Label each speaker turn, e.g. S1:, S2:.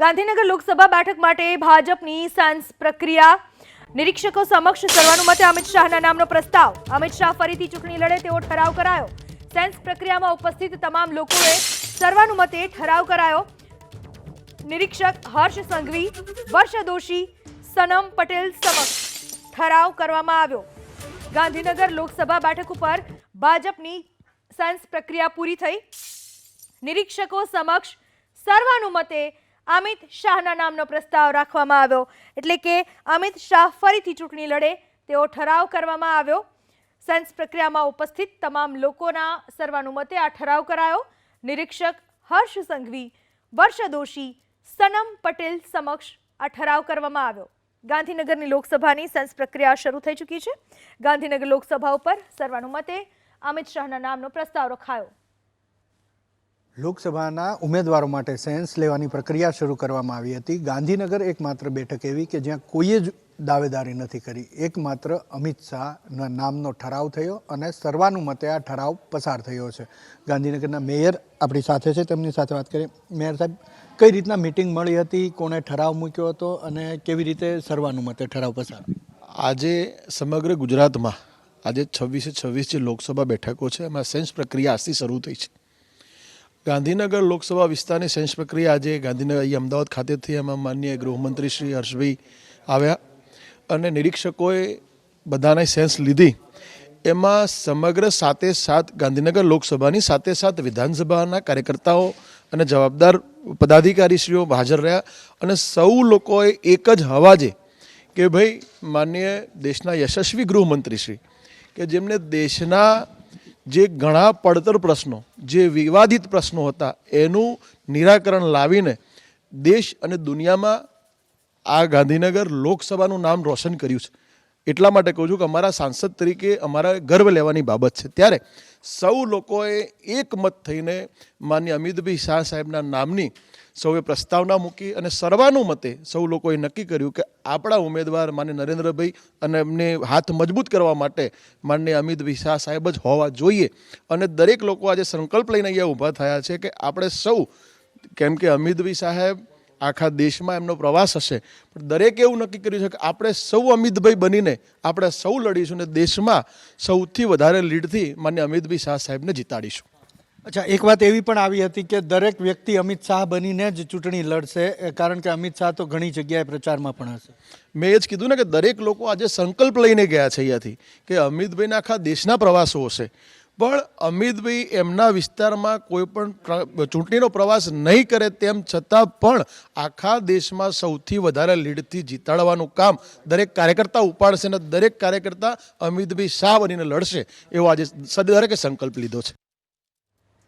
S1: ગાંધીનગર લોકસભા બેઠક માટે ભાજપની સાંસ પ્રક્રિયા. નિરીક્ષકો સમક્ષ સર્વાનુમતે અમિત શાહના નામનો પ્રસ્તાવ. અમિત શાહ ફરીથી ચૂંટણી લડે તેવો ઠરાવ કરાયો. સેન્સ પ્રક્રિયામાં ઉપસ્થિત તમામ લોકોએ સર્વાનુમતે ઠરાવ કરાયો. નિરીક્ષક હર્ષ સંઘવી, વર્ષ દોશી, સનમ પટેલ સમક્ષ ઠરાવ કરવામાં આવ્યો. ગાંધીનગર લોકસભા બેઠક ઉપર ભાજપની સેન્સ પ્રક્રિયા પૂરી થઈ. નિરીક્ષકો સમક્ષ સર્વાનુમતે અમિત શાહના નામનો પ્રસ્તાવ રાખવામાં આવ્યો. એટલે કે અમિત શાહ ફરીથી ચૂંટણી લડે તેવો ઠરાવ કરવામાં આવ્યો. સેન્સ પ્રક્રિયામાં ઉપસ્થિત તમામ લોકોના સર્વાનુમતે આ ઠરાવ કરાયો. નિરીક્ષક હર્ષ સંઘવી વર્ષ દોશી સનમ પટેલ સમક્ષ આ ઠરાવ કરવામાં આવ્યો. ગાંધીનગરની લોકસભાની સેન્સ પ્રક્રિયા શરૂ થઈ ચૂકી છે. ગાંધીનગર લોકસભા ઉપર સર્વાનુમતે અમિત શાહના નામનો પ્રસ્તાવ રખાયો.
S2: લોકસભાના ઉમેદવારો માટે સેન્સ લેવાની પ્રક્રિયા શરૂ કરવામાં આવી હતી. ગાંધીનગર એકમાત્ર બેઠક એવી કે જ્યાં કોઈએ જ દાવેદારી નથી કરી. એકમાત્ર અમિત શાહના નામનો ઠરાવ થયો અને સર્વાનુમતે આ ઠરાવ પસાર થયો છે. ગાંધીનગરના મેયર આપણી સાથે છે. તેમની સાથે વાત કરીએ. મેયર સાહેબ, કઈ રીતના મિટિંગ મળી હતી? કોણે ઠરાવ મૂક્યો હતો અને કેવી રીતે સર્વાનુમતે ઠરાવ પસાર?
S3: આજે સમગ્ર ગુજરાતમાં આજે છવ્વીસે છવ્વીસ જે લોકસભા બેઠકો છે, એમાં સેન્સ પ્રક્રિયા આજથી શરૂ થઈ છે. ગાંધીનગર લોકસભા વિસ્તારની સેન્સ પ્રક્રિયા આજે ગાંધીનગર અહીં અમદાવાદ ખાતેથી એમાં માનનીય ગૃહમંત્રી શ્રી હર્ષભાઈ આવ્યા અને નિરીક્ષકોએ બધાને સેન્સ લીધી. એમાં સમગ્ર સાતે સાત ગાંધીનગર લોકસભાની સાતે સાત વિધાનસભાના કાર્યકર્તાઓ અને જવાબદાર પદાધિકારીશ્રીઓ હાજર રહ્યા અને સૌ લોકોએ એક જ હવાજે કે ભાઈ માન્ય દેશના યશસ્વી ગૃહમંત્રી શ્રી કે જેમને દેશના જે ઘણા પડતર પ્રશ્નો, જે વિવાદિત પ્રશ્નો હતા, એનું નિરાકરણ લાવીને દેશ અને દુનિયામાં આ ગાંધીનગર લોકસભાનું નામ રોશન કર્યું છે. એટલા માટે કહું છું કે અમારા સાંસદ તરીકે અમારા ગર્વ લેવાની બાબત છે. ત્યારે સૌ લોકોએ એકમત થઈને માન્ય અમિતભાઈ શાહ સાહેબના નામની સૌએ પ્રસ્તાવના મૂકી અને સર્વાનુમતે સૌ લોકોએ નક્કી કર્યું કે આપણા ઉમેદવાર માન્ય નરેન્દ્રભાઈ અને એમને હાથ મજબૂત કરવા માટે માન્ય અમિતભાઈ શાહ સાહેબ જ હોવા જોઈએ. અને દરેક લોકો આજે સંકલ્પ લઈને અહીંયા ઊભા થયા છે કે આપણે સૌ, કેમ કે અમિતભાઈ સાહેબ આખા દેશમાં એમનો પ્રવાસ હશે. પણ દરેકે એવું નક્કી કર્યું છે કે આપણે સૌ અમિતભાઈ બનીને આપણે સૌ લડીશું ને દેશમાં સૌથી વધારે લીડથી માન્ય અમિતભાઈ શાહ સાહેબને જીતાડીશું.
S2: અચ્છા એક વાત એવી પણ આવી હતી કે દરેક વ્યક્તિ અમિત શાહ બનીને જ ચૂંટણી લડશે કારણ કે અમિત શાહ તો ઘણી જગ્યાએ પ્રચારમાં પણ હશે.
S3: મેં એ જ કીધું ને કે દરેક લોકો આજે સંકલ્પ લઈને ગયા છે અહીંયાથી કે અમિતભાઈના આખા દેશના પ્રવાસો હશે. પણ અમિતભાઈ એમના વિસ્તારમાં કોઈ પણ ચૂંટણીનો પ્રવાસ નહીં કરે તેમ છતાં પણ આખા દેશમાં સૌથી વધારે લીડથી જીતાડવાનું કામ દરેક કાર્યકર્તા ઉપાડશે અને દરેક કાર્યકર્તા અમિતભાઈ શાહ બનીને લડશે એવો આજે દરેકે સંકલ્પ લીધો છે.